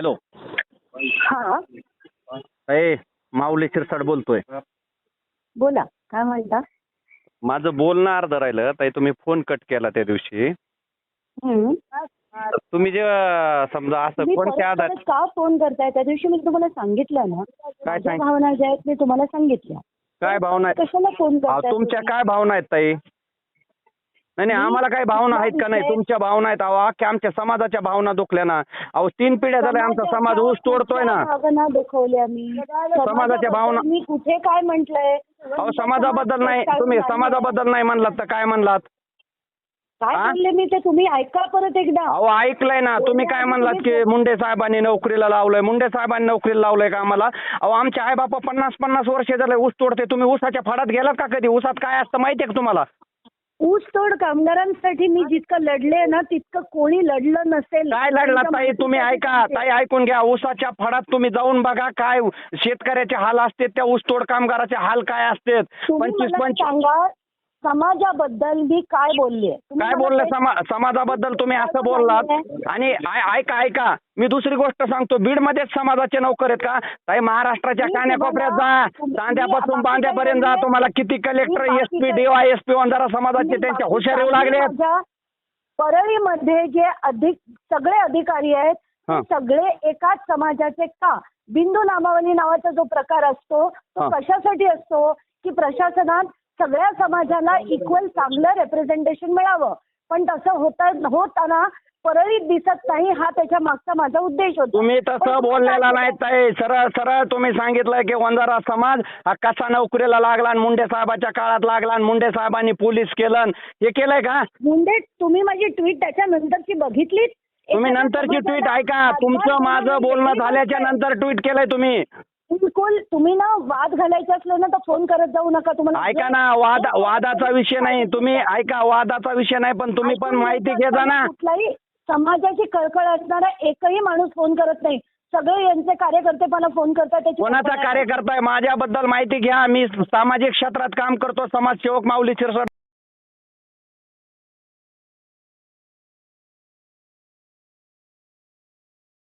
Hello. हा. ए माऊली शिरसाट बोलतोय. बोला काय म्हणता? माझं बोलणं अर्ध राहिलं ताई तुम्ही फोन कट केला त्या दिवशी. हम्म. तुम्ही जे समजा असं तुम्ही कोणत्या आधार परत का फोन करताय? त्या दिवशी मी तुम्हाला सांगितलं ना. काय माझ्या भावना ज्या आहेत मी तुम्हाला सांगितल्या. काय भावना आहेत? कशाला फोन अहो, करताय तुमच्या तुम्ही? काय भावना आहेत ताई? नाही नाही आम्हाला काही भावना आहेत का नाही? तुमच्या भावना आहेत अहो अख्ख्या आमच्या समाजाच्या भावना दुखल्या ना. अहो तीन पिढ्या झाल्या आमचा समाज ऊस तोडतोय ना. कुठल्या भावना दुखवल्या मी. समाजाच्या भावना- मी कुठे काय म्हंटलय? अहो समाजाबद्दल नाही. तुम्ही समाजाबद्दल नाही म्हणलात तर काय म्हणलात? काय हा? बोलले मी ते? तुम्ही ऐका परत एकदा. अहो ऐकलंय ना. तुम्ही काय म्हणलात की मुंडे साहेबांनी नोकरीला लावलंय? मुंडे साहेबांनी नोकरीला लावलंय का आम्हाला? अहो आमचे आई बापा पन्नास पन्नास वर्ष झाले ऊस तोडते. तुम्ही ऊसाच्या फडात गेलात का कधी? ऊसात काय असतं माहितीये का तुम्हाला? ऊस तोड कामगारांसाठी मी जितकं लढले ना तितकं कोणी लढलं नसेल. काय लढला ताई? तुम्ही ऐका ताई ऐकून घ्या. ऊसाच्या फडात तुम्ही जाऊन बघा काय शेतकऱ्याचे हाल असते त्या ऊस तोड कामगाराचे हाल काय असते तुम्ही पंचवीस मला पंचवीस सांगा समाजाबद्दल मी काय बोलले? काय बोललं? समा समाजाबद्दल तुम्ही असं बोललात? आणि ऐका ऐका. मी दुसरी गोष्ट सांगतो. बीडमध्येच समाजाचे नोकर आहेत का? ताई महाराष्ट्राच्या कान्याकोपऱ्यात जा. चांद्यापासून बाकी बांद्यापर्यंत जा. तुम्हाला किती कलेक्टर मी एस पी बाकी डी वाय एस पी जरा समाजाचे त्यांच्या हुशार येऊ लागले. परळीमध्ये जे अधिक सगळे अधिकारी आहेत ते. सगळे एकाच समाजाचे का? बिंदू नामावली नावाचा जो प्रकार असतो तो. कशासाठी असतो? की प्रशासनात सगळ्या समाजाला इक्वल चांगलं रेप्रेझेंटेशन मिळावं. पण तसं होता होताना परळीत दिसत नाही हा त्याच्या मागचा माझा उद्देश होता. तुम्ही तसं बोललेला नाही ताई. सरळ सरळ तुम्ही सांगितलं की वंजारा समाज हा कसा नोकरीला लागला आणि मुंडे साहेबाच्या काळात लागला आणि मुंडे साहेबांनी पोलीस केलं हे केलंय का? मुंडे तुम्ही माझी ट्विट त्याच्यानंतरची बघितलीत? तुम्ही नंतरची ट्विट ऐका. तुमचं माझं बोलणं झाल्याच्या. नंतर ट्विट केलंय तुम्ही. बिलकुल तुम्ही ना वाद घालायचा असलो ना तर फोन करत जाऊ नका. तुम्हाला ऐका ना वाद वादाचा विषय नाही. तुम्ही ऐका वादाचा विषय नाही पण तुम्ही पण माहिती घ्यायचं घे जा ना. कुठलाही समाजाची कळकळ असणारा एकही माणूस फोन करत नाही. सगळे यांचे कार्यकर्ते मला फोन करतात कोणाचा. कार्यकर्ता आहे माझ्याबद्दल माहिती घ्या. मी सामाजिक क्षेत्रात काम करतो समाजसेवक माऊली शिरसट